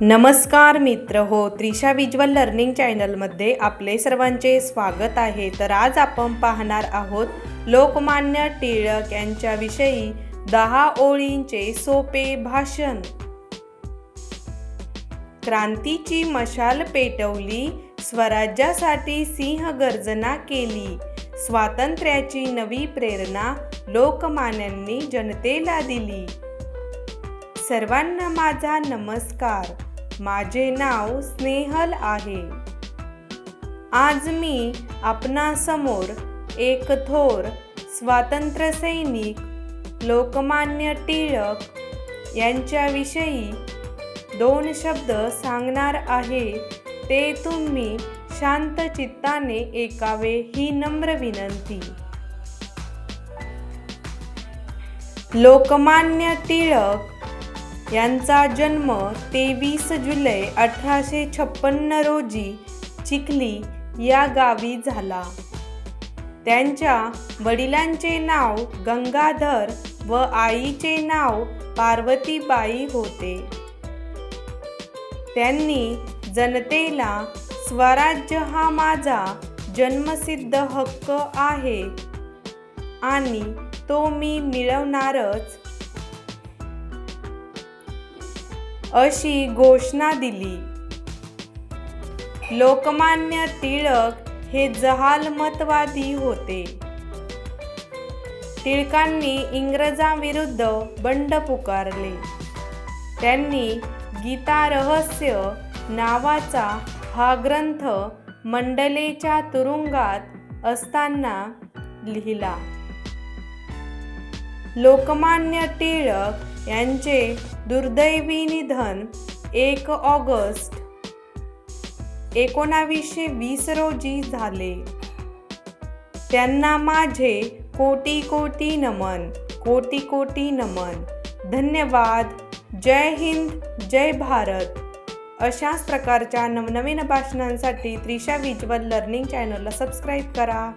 नमस्कार मित्र हो त्रिशा विज्वल लर्निंग चॅनलमध्ये आपले सर्वांचे स्वागत आहे. तर आज आपण पाहणार आहोत लोकमान्य टिळक यांच्याविषयी दहा ओळींचे सोपे भाषण. क्रांतीची मशाल पेटवली स्वराज्यासाठी सिंह गर्जना केली. स्वातंत्र्याची नवी प्रेरणा लोकमान्यांनी जनतेला दिली. सर्वांना माझा नमस्कार. माझे नाव स्नेहल आहे. आज मी आपणासमोर एक थोर स्वातंत्र्यसैनिक लोकमान्य टिळक यांच्याविषयी दोन शब्द सांगणार आहे. ते तुम्ही शांत चित्ताने ऐकावे ही नम्र विनंती. लोकमान्य टिळक यांचा जन्म तेवीस जुलै अठराशे छप्पन्न रोजी चिखली या गावी झाला. त्यांच्या वडिलांचे नाव गंगाधर व आईचे नाव पार्वतीबाई होते. त्यांनी जनतेला स्वराज्य हा माझा जन्मसिद्ध हक्क आहे आणि तो मी मिळवणारच अशी घोषणा दिली. लोकमान्य टिळक हे जहालमतवादी होते. टिळकांनी इंग्रजांविरुद्ध बंड पुकारले. त्यांनी गीता रहस्य नावाचा हा ग्रंथ मंडलेच्या तुरुंगात असताना लिहिला. लोकमान्य टिळक यांचे दुर्दैवी निधन एक ऑगस्ट एकोणावीसशे वीस रोजी झाले. त्यांना माझे कोटी कोटी नमन कोटी कोटी नमन. धन्यवाद. जय हिंद जय भारत. अशाच प्रकारच्या नवनवीन भाषणांसाठी त्रिशा विज्वल लर्निंग चॅनलला सबस्क्राईब करा.